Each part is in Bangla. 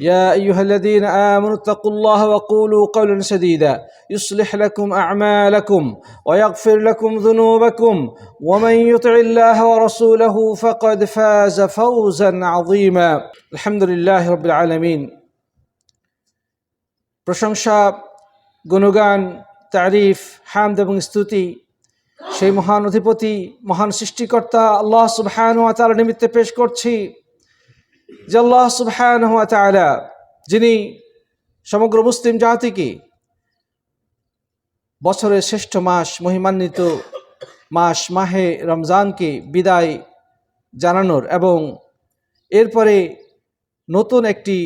يا ايها الذين امنوا اتقوا الله وقولوا قولا سديدا يصلح لكم اعمالكم ويغفر لكم ذنوبكم ومن يطع الله ورسوله فقد فاز فوزا عظيما الحمد لله رب العالمين প্রশংসা গুণগান তারিফ হামদ এবং স্তুতি সেই মহান অধিপতি মহান সৃষ্টিকর্তা আল্লাহ সুবহান ওয়া তাআলা নিমিত্তে পেশ করছি যে আল্লাহ সুবহান যিনি সমগ্র মুসলিম জাতিকে বছরের শ্রেষ্ঠ মাস, মহিমান্বিত মাস, মাহে রমজানকে বিদায় জানানোর এবং এরপরে নতুন একটি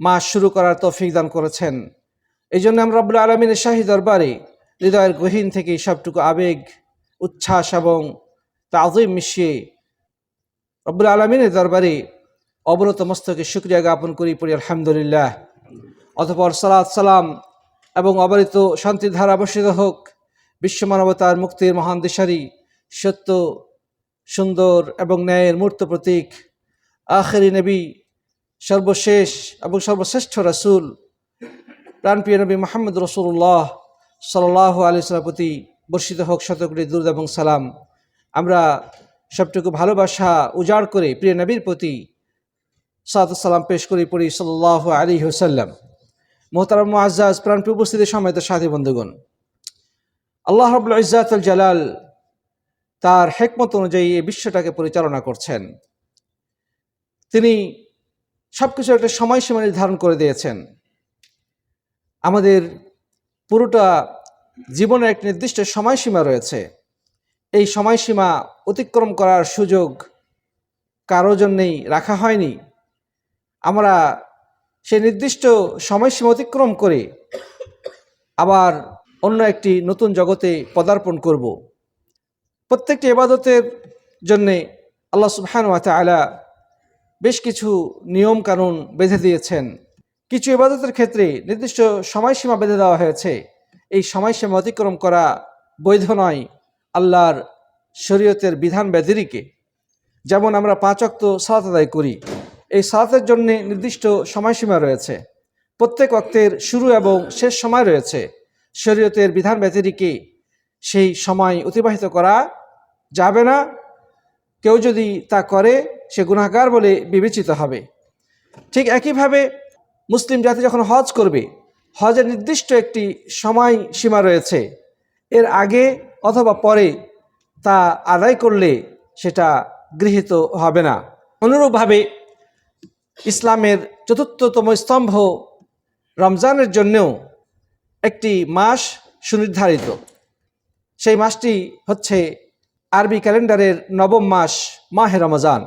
মাস শুরু করার তৌফিক দান করেছেন। এই জন্য আমরা রব্বুল আলমিনের শাহী দরবারে হৃদয়ের গহীন থেকে সবটুকু আবেগ, উচ্ছ্বাস এবং তাজিম মিশিয়ে রব্বুল আলমিনের দরবারে অবরত মস্তকে শুক্রিয়া জ্ঞাপন করি পড়ি, আলহামদুলিল্লাহ। অতপর সালাত, সালাম এবং অবারিত শান্তির ধারা বর্ষিত হোক, বিশ্ব মানবতার মুক্তির মহান দিশারি, সত্য, সুন্দর এবং ন্যায়ের মূর্ত প্রতীক, আখেরি নবী, সর্বশেষ এবং সর্বশ্রেষ্ঠ রাসূল, প্রাণপ্রিয় নবী মোহাম্মদ রসুল্লাহ সাল্লাহ আলি প্রতি বর্ষিত হোক শতকোটি দুর্দ এবং সালাম। আমরা সবটুকু ভালোবাসা উজাড় করে প্রিয় নবীর প্রতি সালাম পেশ করি, পড়ি সাল্লাহ আলী হুসাল্লাম মোহতারাম আজাজ প্রাণপ্রিয় উপস্থিতির সময় তার সাথী বন্ধুগণ, আল্লাহ ইজাতুল জালাল তার হেকমত অনুযায়ী এই বিশ্বটাকে পরিচালনা করছেন। তিনি সব কিছু একটা সময়সীমা নির্ধারণ করে দিয়েছেন। আমাদের পুরোটা জীবনের এক নির্দিষ্ট সময়সীমা রয়েছে। এই সময়সীমা অতিক্রম করার সুযোগ কারও জন্যেই রাখা হয়নি। আমরা সেই নির্দিষ্ট সময়সীমা অতিক্রম করে আবার অন্য একটি নতুন জগতে পদার্পণ করব। প্রত্যেকটি এবাদতের জন্যে আল্লাহ সুবহান তাআলা বেশ কিছু নিয়ম কানুন বেঁধে দিয়েছেন। কিছু এবাদতের ক্ষেত্রে নির্দিষ্ট সময়সীমা বেঁধে দেওয়া হয়েছে। এই সময়সীমা অতিক্রম করা বৈধ নয় আল্লাহর শরীয়তের বিধান ব্যতিরিকে যেমন আমরা পাঁচ অক্ত সালাত আদায় করি। এই সালাতের জন্য নির্দিষ্ট সময়সীমা রয়েছে। প্রত্যেক অক্তের শুরু এবং শেষ সময় রয়েছে। শরীয়তের বিধান ব্যতিরিকে সেই সময় অতিবাহিত করা যাবে না। কেউ যদি তা করে, সে গুণাগার বলে বিবেচিত হবে। ঠিক একইভাবে মুসলিম জাতি যখন হজ করবে, হজের নির্দিষ্ট একটি সময় সীমা রয়েছে। এর আগে অথবা পরে তা আদায় করলে সেটা গৃহীত হবে না। অনুরূপভাবে ইসলামের চতুর্থতম স্তম্ভ রমজানের জন্যেও একটি মাস সুনির্ধারিত। সেই মাসটি হচ্ছে আরবি ক্যালেন্ডারের নবম মাস মাহে রমজান।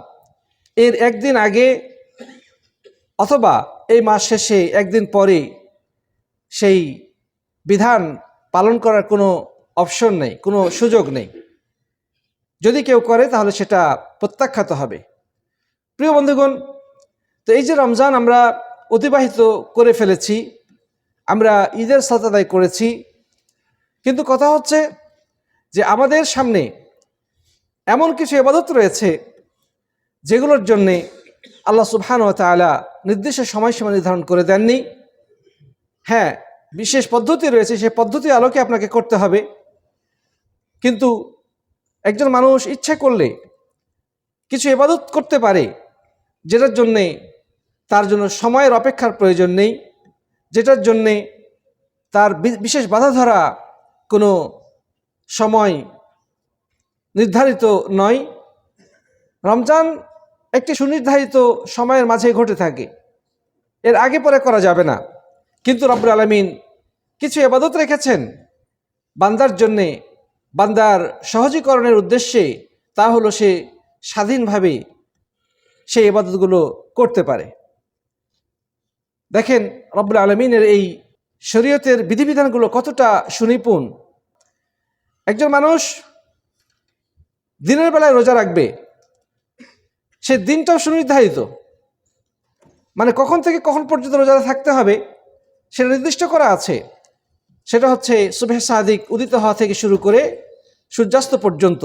এর একদিন আগে অথবা এই মাস শেষে একদিন পরে সেই বিধান পালন করার কোনো অপশন নেই, কোনো সুযোগ নেই। যদি কেউ করে তাহলে সেটা প্রত্যাখ্যাত হবে। প্রিয় বন্ধুগণ তো এই যে রমজান আমরা অতিবাহিত করে ফেলেছি, আমরা ঈদের আদায় করেছি, কিন্তু কথা হচ্ছে যে আমাদের সামনে এমন কিছু এবাদত রয়েছে যেগুলোর জন্যে আল্লাহ সুবহান ও তালা নির্দিষ্ট সময়সীমা নির্ধারণ করে দেননি। হ্যাঁ বিশেষ পদ্ধতি রয়েছে সে পদ্ধতি আলোকে আপনাকে করতে হবে। কিন্তু একজন মানুষ ইচ্ছে করলে কিছু এবাদত করতে পারে, যেটার জন্যে তার জন্য সময়ের অপেক্ষার প্রয়োজন নেই, যেটার জন্যে তার বিশেষ বাধা ধরা কোনো সময় নির্ধারিত নয়। রমজান একটি সুনির্ধারিত সময়ের মাঝে ঘটে থাকে। এর আগে পরে করা যাবে না। কিন্তু রব্বুল আলমিন কিছু এবাদত রেখেছেন বান্দার জন্যে। বান্দার সহজীকরণের উদ্দেশ্যে তা হলো সে স্বাধীনভাবে সেই এবাদতগুলো করতে পারে। দেখেন, রব্বুল আলমিনের এই শরীয়তের বিধিবিধানগুলো কতটা সুনিপুণ। একজন মানুষ দিনের বেলায় রোজা রাখবে, সে দিনটাও সুনির্ধারিত। মানে কখন থেকে কখন পর্যন্ত রোজা থাকতে হবে সেটা নির্দিষ্ট করা আছে। সেটা হচ্ছে সুবেহ সাদিক উদিত হওয়া থেকে শুরু করে সূর্যাস্ত পর্যন্ত।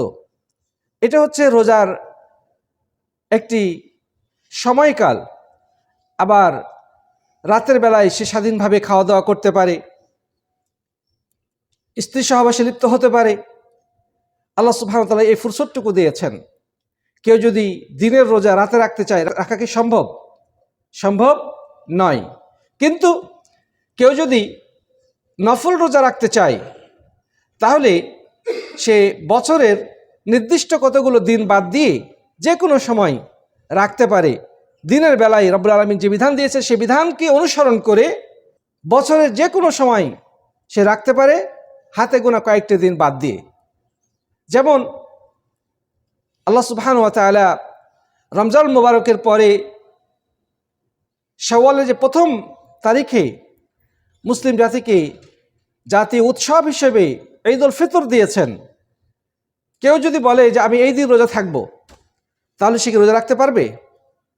এটা হচ্ছে রোজার একটি সময়কাল। আবার রাতের বেলায় সে স্বাধীনভাবে খাওয়া দাওয়া করতে পারে। স্ত্রী সহবাসে লিপ্ত হতে পারে। আল্লাহ সুবাহতাল্লাহ এই ফুরসতটুকু দিয়েছেন। কেউ যদি দিনের রোজা রাতে রাখতে চায়, রাখা কি সম্ভব? সম্ভব নয়। কিন্তু কেউ যদি নফল রোজা রাখতে চায়, তাহলে সে বছরের নির্দিষ্ট কতগুলো দিন বাদ দিয়ে যে কোনো সময় রাখতে পারে। দিনের বেলায় রব্বুল আলমিন যে বিধান দিয়েছে, সে বিধানকে অনুসরণ করে বছরের যে কোনো সময় সে রাখতে পারে, হাতে গোনা কয়েকটি দিন বাদ দিয়ে। যেমন, আল্লাহ সুবহান ওয়া তাআলা রমজান মোবারকের পরে সওয়ালের যে প্রথম তারিখে মুসলিম জাতিকে জাতীয় উৎসব হিসেবে ঈদ উল ফিতর দিয়েছেন। কেউ যদি বলে যে, আমি এই দিন রোজা থাকব তাহলে সে কি রোজা রাখতে পারবে?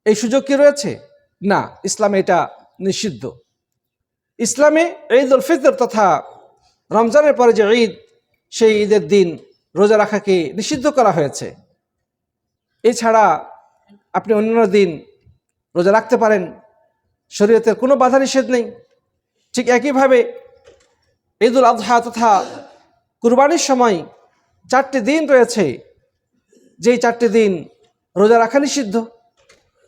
এই সুযোগ কি রয়েছে? না, ইসলামে এটা নিষিদ্ধ। ইসলামে ঈদ উল ফিতর তথা রমজানের পরে যে ঈদ, সেই ঈদের দিন রোজা রাখাকে নিষিদ্ধ করা হয়েছে। এছাড়া আপনি অন্যান্য দিন রোজা রাখতে পারেন, শরীয়তের কোনো বাধা নিষেধ নেই। ঠিক একইভাবে ঈদুল আজহা তথা কুরবানির সময় চারটি দিন রয়েছে, যেই চারটি দিন রোজা রাখা নিষিদ্ধ।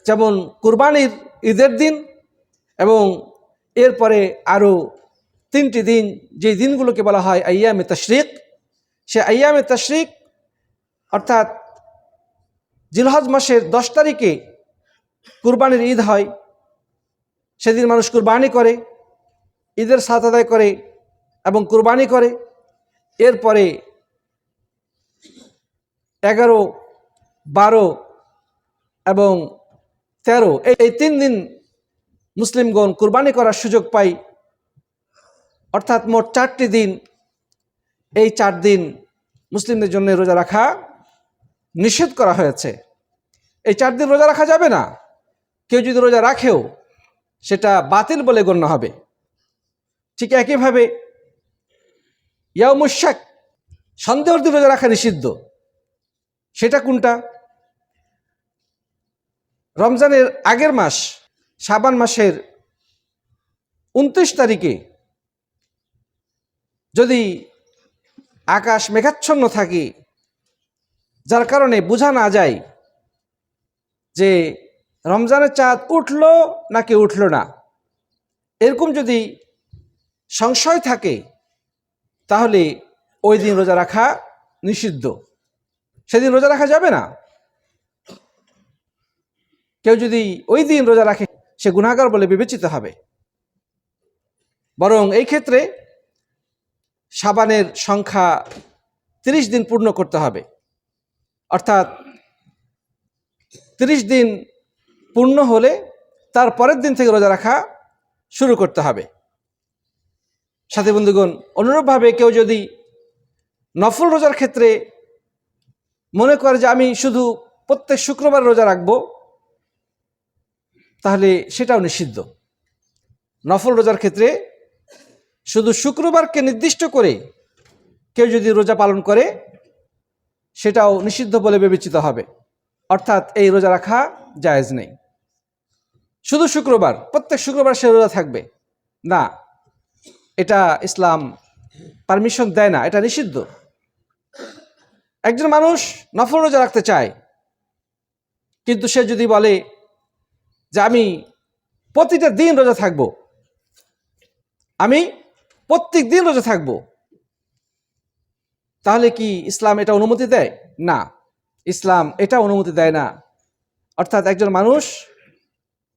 যেমন কুরবানির ঈদের দিন এবং এরপরে আরও তিনটি দিন, যে দিনগুলোকে বলা হয় আয়ামে তশরিক, সে আয়ামে তশরিক অর্থাৎ জিলহজ মাসের দশ তারিখে কুরবানির ঈদ হয়। সেদিন মানুষ কুরবানি করে, ঈদের সাত আদায় করে এবং কুরবানি করে। এরপরে এগারো, বারো এবং তেরো, এই তিন দিন মুসলিমগণ কুরবানি করার সুযোগ পাই অর্থাৎ মোট চারটি দিন, এই চার দিন মুসলিমদের জন্য রোজা রাখা নিষেধ করা হয়েছে। এই চার দিন রোজা রাখা যাবে না। কেউ যদি রোজা রাখেও, সেটা বাতিল বলে গণ্য হবে। ঠিক একইভাবে ইয়ামুশাক সন্দেহর দিন রোজা রাখা নিষিদ্ধ। সেটা কোনটা? রমজানের আগের মাস সাবান মাসের উনত্রিশ তারিখে যদি আকাশ মেঘাচ্ছন্ন থাকে, যার কারণে বোঝা না যায় যে রমজানের চাঁদ উঠল নাকি উঠল না। এরকম যদি সংশয় থাকে, তাহলে ওই দিন রোজা রাখা নিষিদ্ধ। সেদিন রোজা রাখা যাবে না। কেউ যদি ওই দিন রোজা রাখে, সে গুণাগার বলে বিবেচিত হবে। বরং এই ক্ষেত্রে সাবানের সংখ্যা তিরিশ দিন পূর্ণ করতে হবে। অর্থাৎ তিরিশ দিন পূর্ণ হলে তার পরের দিন থেকে রোজা রাখা শুরু করতে হবে। সাথী বন্ধুগণ, অনুরূপভাবে কেউ যদি নফল রোজার ক্ষেত্রে মনে করে যে আমি শুধু প্রত্যেক শুক্রবার রোজা রাখব তাহলে সেটাও নিষিদ্ধ। নফল রোজার ক্ষেত্রে শুধু শুক্রবারকে নির্দিষ্ট করে কেউ যদি রোজা পালন করে, সেটাও নিষিদ্ধ বলে বিবেচিত হবে। অর্থাৎ এই রোজা রাখা জায়েজ নেই। শুধু শুক্রবার, প্রত্যেক শুক্রবার সে রোজা থাকবে। না, এটা ইসলাম পারমিশন দেয় না, এটা নিষিদ্ধ। একজন মানুষ নফল রোজা রাখতে চায়, কিন্তু সে যদি বলে যে আমি প্রতিটা দিন রোজা থাকব। আমি প্রত্যেক দিন রোজা থাকব। তাহলে কি ইসলাম এটা অনুমতি দেয়? না। ইসলাম এটা অনুমতি দেয় না। অর্থাৎ একজন মানুষ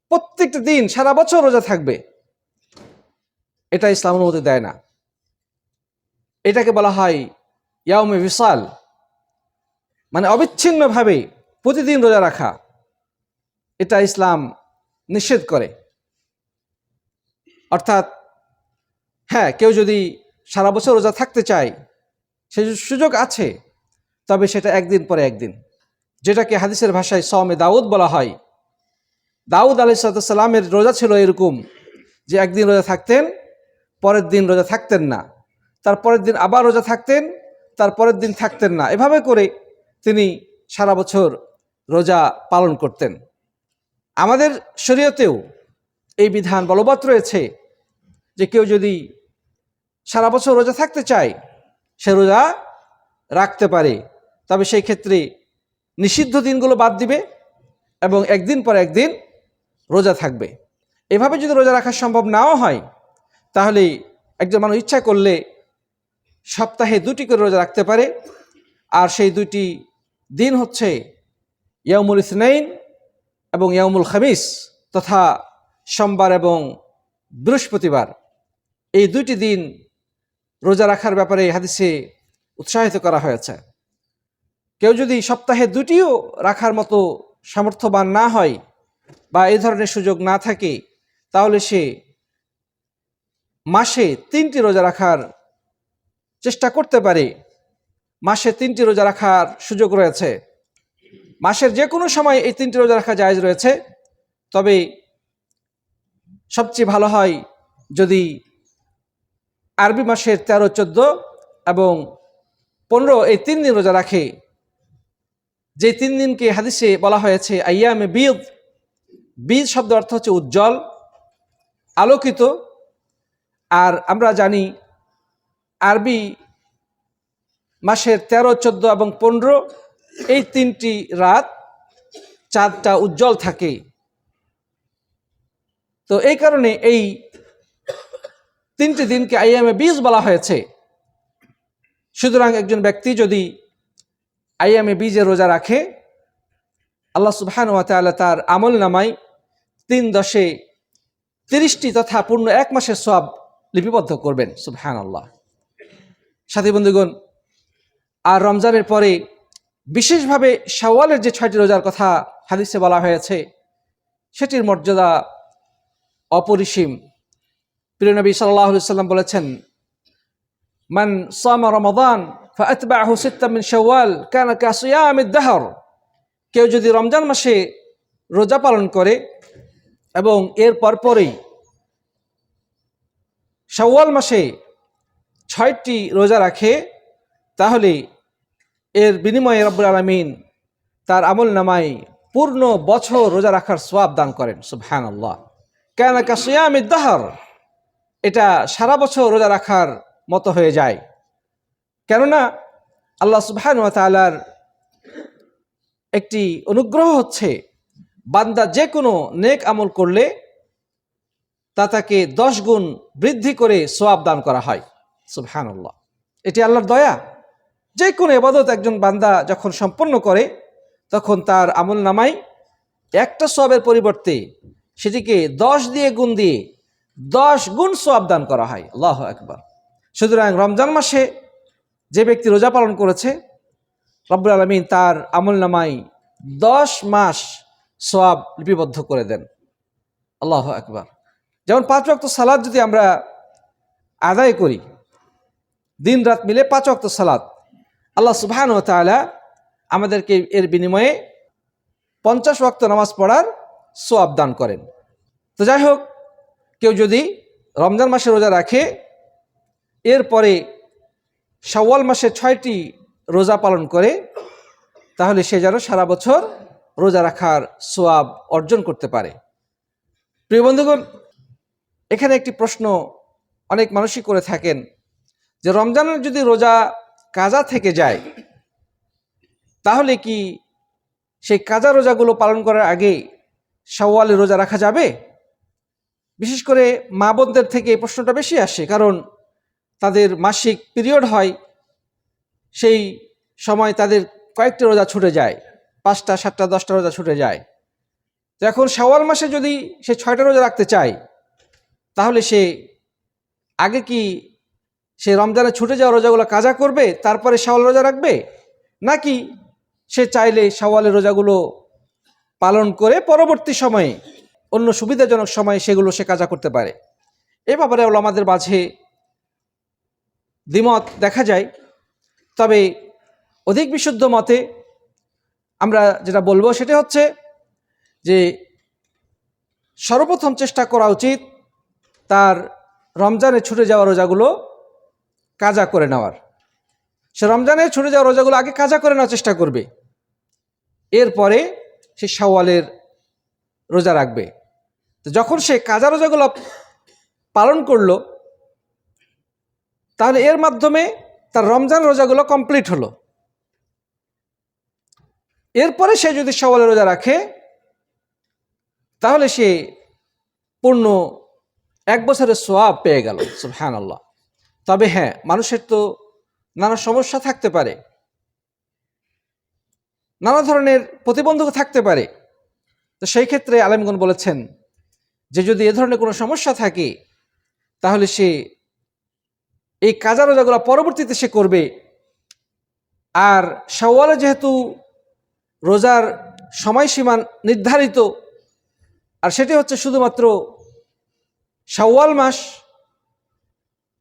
প্রত্যেকটা দিন সারা বছর রোজা থাকবে। এটা ইসলাম অনুমতি দেয় না। এটাকে বলা হয় ইয়াউমে বিশাল মানে অবিচ্ছিন্নভাবে প্রতিদিন রোজা রাখা। এটা ইসলাম নিষেধ করে। অর্থাৎ হ্যাঁ কেউ যদি সারা বছর রোজা থাকতে চায়, সে সুযোগ আছে, তবে সেটা একদিন পরে একদিন। যেটাকে হাদিসের ভাষায় সমে দাউদ বলা হয়। দাউদ আলাইসালামের রোজা ছিল এরকম যে একদিন রোজা থাকতেন, পরের দিন রোজা থাকতেন না। তার পরের দিন আবার রোজা থাকতেন, তার পরের দিন থাকতেন না। এভাবে করে তিনি সারা বছর রোজা পালন করতেন। আমাদের শরীয়তেও এই বিধান বলবৎ রয়েছে যে কেউ যদি সারা বছর রোজা থাকতে চায়, সে রোজা রাখতে পারে। তবে সেই ক্ষেত্রে নিষিদ্ধ দিনগুলো বাদ দিবে এবং একদিন পর একদিন রোজা থাকবে। এভাবে যদি রোজা রাখা সম্ভব নাও হয়, তাহলে একজন মানুষ ইচ্ছা করলে সপ্তাহে দুটি করে রোজা রাখতে পারে। আর সেই দুটি দিন হচ্ছে ইয়ামুল ইসনাইন এবং ইয়ামুল খামিস তথা সোমবার এবং বৃহস্পতিবার এই দুইটি দিন রোজা রাখার ব্যাপারে হাদিসে উৎসাহিত করা হয়েছে। কেউ যদি সপ্তাহে দুটিও রাখার মতো সামর্থ্যবান না হয় বা এই ধরনের সুযোগ না থাকে, তাহলে সে মাসে তিনটি রোজা রাখার চেষ্টা করতে পারে। মাসে তিনটি রোজা রাখার সুযোগ রয়েছে। মাসের যে কোনো সময় এই তিনটি রোজা রাখা জায়জ রয়েছে। তবে সবচেয়ে ভালো হয় যদি আরবি মাসের তেরো, চোদ্দ এবং পনেরো এই তিন দিন রোজা রাখে। যে তিন দিনকে হাদিসে বলা হয়েছে, আইয়ামে বিদ বীজ শব্দ অর্থ হচ্ছে উজ্জ্বল, আলোকিত। আর আমরা জানি আরবি মাসের তেরো, চোদ্দ এবং পনেরো এই তিনটি রাত চাঁদটা উজ্জ্বল থাকে। তো এই কারণে এই তিনটি দিনকে আইএমএ বীজ বলা হয়েছে। সুতরাং একজন ব্যক্তি যদি আইএমএ বীজে রোজা রাখে, আল্লাহ সুবহান ওয়াতালা তার আমল নামাই তিন দশে তিরিশটি তথা পূর্ণ এক মাসের সব লিপিবদ্ধ করবেন সুবহান আল্লাহ সাথী বন্ধুগণ, আর রমজানের পরে বিশেষভাবে শাওয়ালের যে ছয়টি রোজার কথা হাদিসে বলা হয়েছে, সেটির মর্যাদা অপরিসীম। প্রিয় নবী সাল্লাহ সাল্লাম বলেছেন, মান সামা রমাদান ফাতবাহু সিত্তা মিন শাওয়াল কানা কাসিয়ামিদ দাহর। কেউ যদি রমজান মাসে রোজা পালন করে এবং এর পরপরই শাওয়াল মাসে ছয়টি রোজা রাখে, তাহলে এর বিনিময়ে রব্বুল আলমিন তার আমল নামায় পূর্ণ বছর রোজা রাখার সোয়াব দান করেন সুবহান আল্লাহ কেন কাসিয়ামিদ দাহর, এটা সারা বছর রোজা রাখার মতো হয়ে যায়। কেননা আল্লাহ সুবহান তালার একটি অনুগ্রহ হচ্ছে, বান্দা যে কোনো নেক আমল করলে তা তাকে দশ গুণ বৃদ্ধি করে সোয়াব দান করা হয়, সুবহানাল্লাহ। এটি আল্লাহর দয়া। যে কোনো এবাদত একজন বান্দা যখন সম্পন্ন করে, তখন তার আমল নামাই একটা সোয়াবের পরিবর্তে সেটিকে দশ দিয়ে গুণ দিয়ে দশ গুণ সোয়াব দান করা হয়। আল্লাহ একবার সুতরাং রমজান মাসে যে ব্যক্তি রোজা পালন করেছে, রব্বুল আলমিন তার আমল নামাই দশ মাস সোয়াব লিপিবদ্ধ করে দেন। আল্লাহ একবার যেমন পাঁচ ওয়াক্ত সালাদ যদি আমরা আদায় করি, দিন রাত মিলে পাঁচ ওয়াক্ত সালাদ আল্লাহ সুবহান ও তালা আমাদেরকে এর বিনিময়ে পঞ্চাশ ওয়াক্ত নামাজ পড়ার সোয়াব দান করেন। তো যাই হোক, কেউ যদি রমজান মাসে রোজা রাখে, এরপরে শাওয়াল মাসে ছয়টি রোজা পালন করে, তাহলে সে যেন সারা বছর রোজা রাখার সোয়াব অর্জন করতে পারে। প্রিয় বন্ধুগণ, এখানে একটি প্রশ্ন অনেক মানুষই করে থাকেন যে রমজানের যদি রোজা কাজা থেকে যায়, তাহলে কি সেই কাজা রোজাগুলো পালন করার আগে সওয়ালে রোজা রাখা যাবে? বিশেষ করে মা বোনদের থেকে এই প্রশ্নটা বেশি আসে, কারণ তাদের মাসিক পিরিয়ড হয়, সেই সময় তাদের কয়েকটি রোজা ছুটে যায়, পাঁচটা, সাতটা, দশটা রোজা ছুটে যায়। তো এখন শাওয়াল মাসে যদি সে ছয়টা রোজা রাখতে চায়, তাহলে সে আগে কি সে রমজানে ছুটে যাওয়া রোজাগুলো কাজা করবে, তারপরে শাওয়াল রোজা রাখবে? নাকি সে চাইলে শাওয়ালের রোজাগুলো পালন করে পরবর্তী সময়ে, অন্য সুবিধাজনক সময়ে সেগুলো সে কাজা করতে পারে? এ ব্যাপারে আমাদের মাঝে দ্বিমত দেখা যায়। তবে অধিক বিশুদ্ধ মতে আমরা যেটা বলব সেটা হচ্ছে যে, সর্বপ্রথম চেষ্টা করা উচিত তার রমজানে ছুটে যাওয়া রোজাগুলো কাজা করে নেওয়ার। সে রমজানে ছুটে যাওয়া রোজাগুলো আগে কাজা করে নেওয়ার চেষ্টা করবে। এরপরে সে শাওয়ালের রোজা রাখবে। তো যখন সে কাজা রোজাগুলো পালন করল, তাহলে এর মাধ্যমে তার রমজান রোজাগুলো কমপ্লিট হলো। এরপরে সে যদি সওয়ালের রোজা রাখে, তাহলে সে পূর্ণ এক বছরের সোয়াব পেয়ে গেল হ্যান আল্লাহ তবে হ্যাঁ মানুষের তো নানা সমস্যা থাকতে পারে। নানা ধরনের প্রতিবন্ধক থাকতে পারে। তো সেই ক্ষেত্রে আলেমগণ বলেছেন যে, যদি এ ধরনের কোনো সমস্যা থাকে, তাহলে সে এই কাজা রোজাগুলো পরবর্তীতে সে করবে। আর সওয়ালে যেহেতু রোজার সময়সীমা নির্ধারিত, আর সেটি হচ্ছে শুধুমাত্র শাওয়াল মাস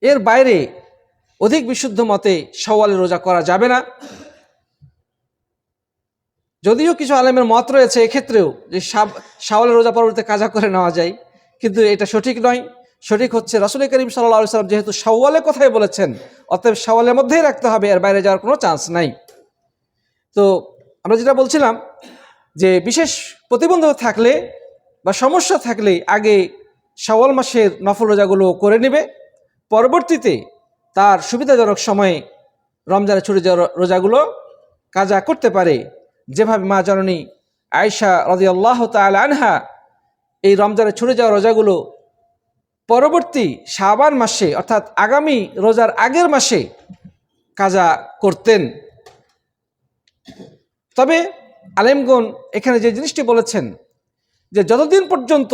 এর বাইরে অধিক বিশুদ্ধ মতে সওয়ালে রোজা করা যাবে না। যদিও কিছু আলেমের মত রয়েছে, এক্ষেত্রেও যে শাওয়ালের রোজা পরবর্তীতে কাজা করে নেওয়া যায়, কিন্তু এটা সঠিক নয়। সঠিক হচ্ছে রাসুল করিম সাল্লাহ সাল্লাম যেহেতু শাওয়ালের কথাই বলেছেন, অতএব শাওয়ালের মধ্যেই রাখতে হবে, এর বাইরে যাওয়ার কোনো চান্স নাই। তো আমরা যেটা বলছিলাম যে বিশেষ প্রতিবন্ধক থাকলে বা সমস্যা থাকলে আগে শাওয়াল মাসের নফল রোজাগুলো করে নেবে পরবর্তীতে তার সুবিধাজনক সময়ে রমজানে ছুটে যাওয়া রোজাগুলো কাজা করতে পারে। যেভাবে মা জননী আয়সা রদিয়াল্লাহ তাল আনহা এই রমজানে ছুটে যাওয়া রোজাগুলো পরবর্তী শাবান মাসে, অর্থাৎ আগামী রোজার আগের মাসে কাজা করতেন। তবে আলেমগন এখানে যে জিনিসটি বলেছেন যে যতদিন পর্যন্ত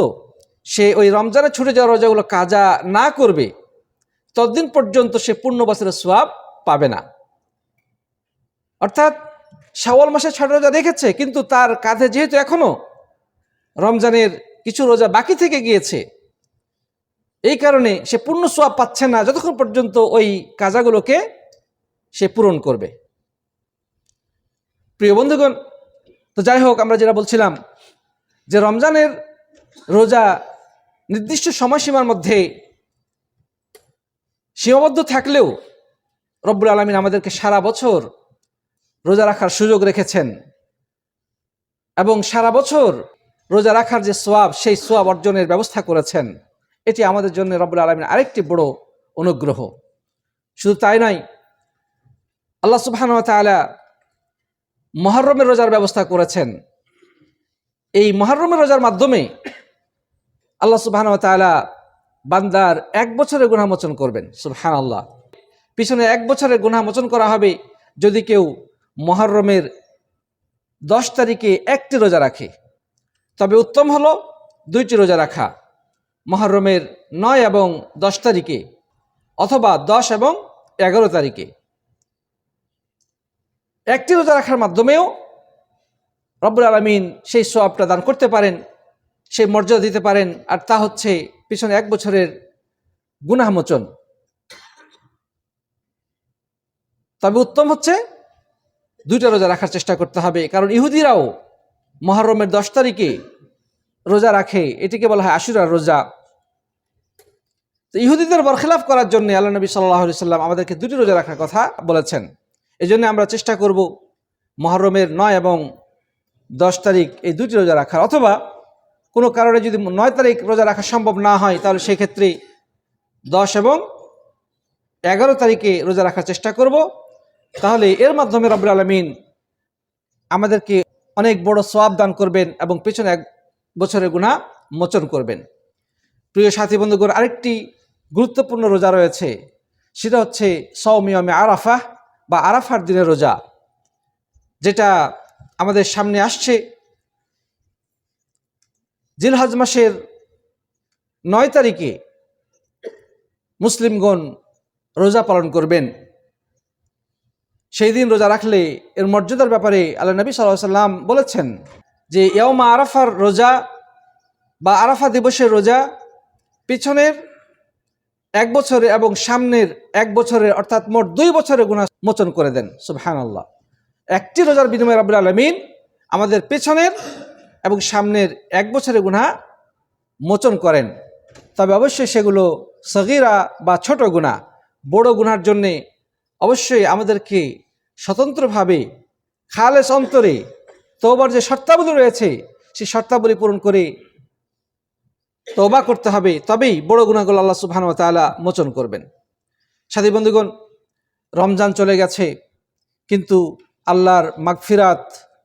সে ওই রমজানে ছুটে যাওয়া রোজাগুলো কাজা না করবে ততদিন পর্যন্ত সে পূর্ণ বছরের সোয়াব পাবে না। অর্থাৎ শাওয়াল মাসে ছয় রোজা রেখেছে, কিন্তু তার কাঁধে যেহেতু এখনও রমজানের কিছু রোজা বাকি থেকে গিয়েছে, এই কারণে সে পূর্ণ সোয়াব পাচ্ছে না, যতক্ষণ পর্যন্ত ওই কাজাগুলোকে সে পূরণ করবে। প্রিয় বন্ধুগণ, তো যাই হোক, আমরা যেটা বলছিলাম যে রমজানের রোজা নির্দিষ্ট সময়সীমার মধ্যে সীমাবদ্ধ থাকলেও রব্বুল আলমিন আমাদেরকে সারা বছর রোজা রাখার সুযোগ রেখেছেন। এবং সারা বছর রোজা রাখার যে সোয়াব, সেই সোয়াব অর্জনের ব্যবস্থা করেছেন। এটি আমাদের জন্য রব্বুল আলমিন আরেকটি বড় অনুগ্রহ। শুধু তাই নয়, আল্লাহ সুবাহান তালা মহরমের রোজার ব্যবস্থা করেছেন। এই মহরমের রোজার মাধ্যমে আল্লাহ সুবাহান তালা বান্দার এক বছরের গুণামোচন করবেন সুবহান আল্লাহ পিছনে এক বছরের গুণামোচন করা হবে যদি কেউ মহরমের দশ তারিখে একটি রোজা রাখে। তবে উত্তম হলো দুইটি রোজা রাখা, মহরমের নয় এবং দশ তারিখে অথবা দশ এবং এগারো তারিখে। একটি রোজা রাখার মাধ্যমেও রব্বুল আলমিন সেই সোয়াবটা দান করতে পারেন। সেই মর্যাদা দিতে পারেন, আর তা হচ্ছে পিছনে এক বছরের গুনাহমোচন তবে উত্তম হচ্ছে দুইটা রোজা রাখার চেষ্টা করতে হবে, কারণ ইহুদিরাও মহরমের দশ তারিখে রোজা রাখে, এটিকে বলা হয় আশুরার রোজা। তো ইহুদিদের বরখেলাফ করার জন্য আল্লাহ নবী সাল্লাহ সাল্লাম আমাদেরকে দুটি রোজা রাখার কথা বলেছেন। এই জন্য আমরা চেষ্টা করব মহরমের নয় এবং দশ তারিখ এই দুটি রোজা রাখার, অথবা কোনো কারণে যদি নয় তারিখ রোজা রাখা সম্ভব না হয়, তাহলে সেক্ষেত্রে দশ এবং এগারো তারিখে রোজা রাখার চেষ্টা করব। তাহলে এর মাধ্যমে রব্বুল আলমিন আমাদেরকে অনেক বড় সোয়াব দান করবেন এবং পেছনে এক বছরের গুণা মোচন করবেন। প্রিয় সাথী বন্ধুগণ, আরেকটি গুরুত্বপূর্ণ রোজা রয়েছে। সেটা হচ্ছে সৌমিয়মে আরাফা বা আরাফার দিনের রোজা, যেটা আমাদের সামনে আসছে। জিলহজ মাসের নয় তারিখে মুসলিমগণ রোজা পালন করবেন। সেই দিন রোজা রাখলে এর মর্যাদার ব্যাপারে আল্লাহ নবী সাল্লাহ সাল্লাম বলেছেন যে ইয়মা আরাফার রোজা বা আরাফা দিবসের রোজা পিছনের এক বছরে এবং সামনের এক বছরের অর্থাৎ মোট দুই বছরের গুণা মোচন করে দেন। সুবহান আল্লাহ একটি রোজার বিনিময়ে রাবুল আলমিন আমাদের পেছনের এবং সামনের এক বছরের গুণা মোচন করেন। তবে অবশ্যই সেগুলো সগিরা বা ছোট গুণা বড় গুনার জন্যে অবশ্যই আমাদেরকে স্বতন্ত্রভাবে খালেস অন্তরে তোবার যে শর্তাবলী রয়েছে, সেই শর্তাবলী পূরণ করে তওবা করতে হবে। তবেই বড় গুণাগুলো আল্লাহ সুবহান তাআলা মোচন করবেন। সাথী বন্ধুগণ, রমজান চলে গেছে, কিন্তু আল্লাহর মাগফিরাত,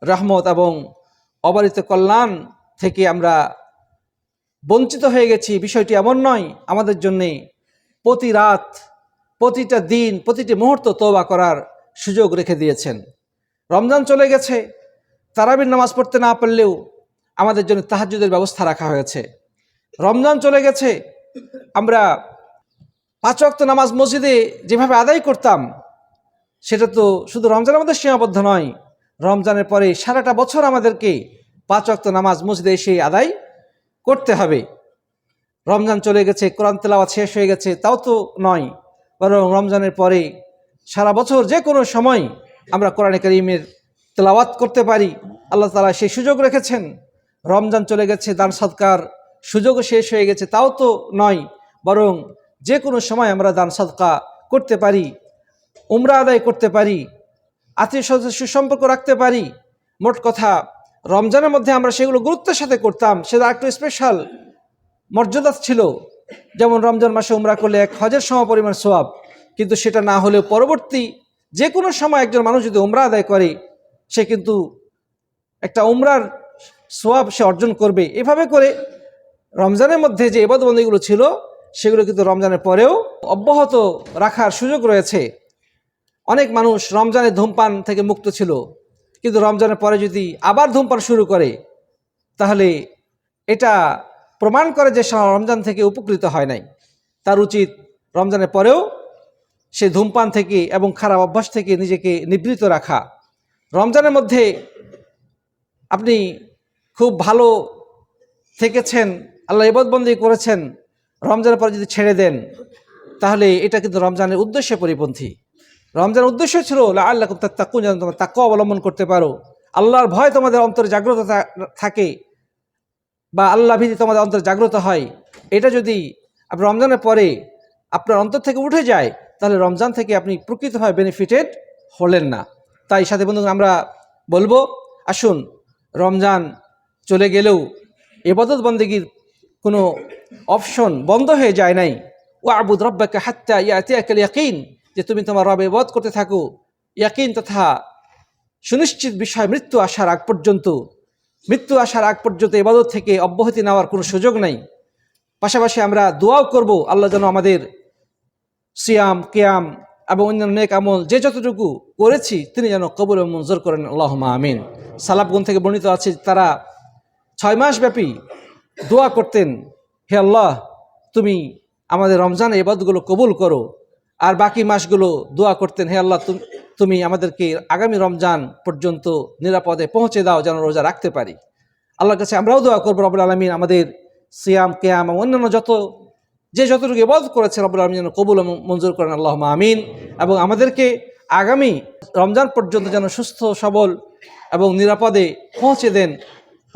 রহমত এবং অবারিত কল্যাণ থেকে আমরা বঞ্চিত হয়ে গেছি। বিষয়টি এমন নয়, আমাদের জন্যে প্রতি রাত, প্রতিটা দিন, প্রতিটি মুহূর্ত তোবা করার সুযোগ রেখে দিয়েছেন। রমজান চলে গেছে, তারাবির নামাজ পড়তে না পারলেও আমাদের জন্য তাহাজুদের ব্যবস্থা রাখা হয়েছে। রমজান চলে গেছে, আমরা পাঁচ ওয়াক্ত নামাজ মসজিদে যেভাবে আদায় করতাম, সেটা তো শুধু রমজানের মধ্যে সীমাবদ্ধ নয় রমজানের পরে সারাটা বছর আমাদেরকে পাঁচ ওয়াক্ত নামাজ মসজিদে এসে আদায় করতে হবে। রমজান চলে গেছে, কোরআন তেলাওয়াত শেষ হয়ে গেছে, তাও তো নয়। বরং রমজানের পরে সারা বছর যে কোনো সময় আমরা কোরআনে করিমের তেলাওয়াত করতে পারি। আল্লাহ তালা সেই সুযোগ রেখেছেন। রমজান চলে গেছে, দান সৎকার সুযোগও শেষ হয়ে গেছে, তাও তো নয়। বরং যে কোনো সময় আমরা দান সৎকা করতে পারি, উমরা আদায় করতে পারি। আত্মীয় স্বজন সুসম্পর্ক রাখতে পারি। মোট কথা, রমজানের মধ্যে আমরা সেগুলো গুরুত্বের সাথে করতাম। সেটা একটু স্পেশাল মর্যাদা ছিল। যেমন রমজান মাসে উমরা করলে এক হজের সম পরিমাণ সোয়াব কিন্তু সেটা না হলেও পরবর্তী যে কোনো সময় একজন মানুষ যদি উমরা আদায় করে, সে কিন্তু একটা উমরার সোয়াব সে অর্জন করবে। এভাবে করে রমজানের মধ্যে যে এবাদবন্দিগুলো ছিল, সেগুলো কিন্তু রমজানের পরেও অব্যাহত রাখার সুযোগ রয়েছে। অনেক মানুষ রমজানে ধূমপান থেকে মুক্ত ছিল। কিন্তু রমজানের পরে যদি আবার ধূমপান শুরু করে, তাহলে এটা প্রমাণ করে যে রমজান থেকে উপকৃত হয় নাই। তার উচিত রমজানের পরেও সে ধূমপান থেকে এবং খারাপ অভ্যাস থেকে নিজেকে নিবৃত রাখা। রমজানের মধ্যে আপনি খুব ভালো থেকেছেন, আল্লাহ ইবাদবন্দি করেছেন, রমজানের পরে যদি ছেড়ে দেন, তাহলে এটা কিন্তু রমজানের উদ্দেশ্যে পরিপন্থী। রমজানের উদ্দেশ্য ছিল আল্লাহ তাকুন যেন তোমার তাকে অবলম্বন করতে পারো। আল্লাহর ভয় তোমাদের অন্তরে জাগ্রত থাকে বা আল্লাহ ভীতি তোমাদের অন্তরে জাগ্রত হয়। এটা যদি আপনি রমজানের পরে আপনার অন্তর থেকে উঠে যায়, তাহলে রমজান থেকে আপনি প্রকৃতভাবে বেনিফিটেড হলেন না। তাই সাথে বন্ধু আমরা বলব, আসুন, রমজান চলে গেলেও এবাদত বন্দেগীর কোনো অপশন বন্ধ হয়ে যায় নাই। ও আবুদ রব্বাকে হাত্তা ইয়াতিয়াকাল ইয়াকিন। যে তুমি তোমার রবে বধ করতে থাকো, ইয়াকিন তথা সুনিশ্চিত বিষয় মৃত্যু আসার আগ পর্যন্ত, মৃত্যু আসার আগ পর্যন্ত এবাদত থেকে অব্যাহতি নেওয়ার কোনো সুযোগ নাই। পাশাপাশি আমরা দোয়াও করব, আল্লাহ যেন আমাদের সিয়াম, কেয়াম এবং অন্যান্য নেক আমল যে যতটুকু করেছি তিনি যেন কবুল মঞ্জুর করেন। আল্লাহ আমিন। সালাবগুন থেকে বর্ণিত আছে, তারা ছয় মাস ব্যাপী দোয়া করতেন, হে আল্লাহ, তুমি আমাদের রমজান এবাদগুলো কবুল করো। আর বাকি মাসগুলো দোয়া করতেন, হে আল্লাহ, তুম- আমাদেরকে আগামী রমজান পর্যন্ত নিরাপদে পৌঁছে দাও, যেন রোজা রাখতে পারি। আল্লাহর কাছে আমরাও দোয়া করব রবুল আলমিন আমাদের সিয়াম, কেয়াম এবং অন্যান্য যত, যে যতটুকু ইবাদ করেছে রবুল আলমিন যেন কবুল মঞ্জুর করেন আল্লাহ আমিন। এবং আমাদেরকে আগামী রমজান পর্যন্ত যেন সুস্থ, সবল এবং নিরাপদে পৌঁছে দেন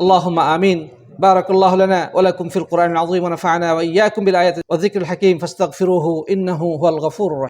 আল্লাহ আমিন। بارك الله لنا ولكم في القرآن العظيم ونفعنا وإياكم بالآيات والذكر الحكيم فاستغفروه إنه هو الغفور الرحيم.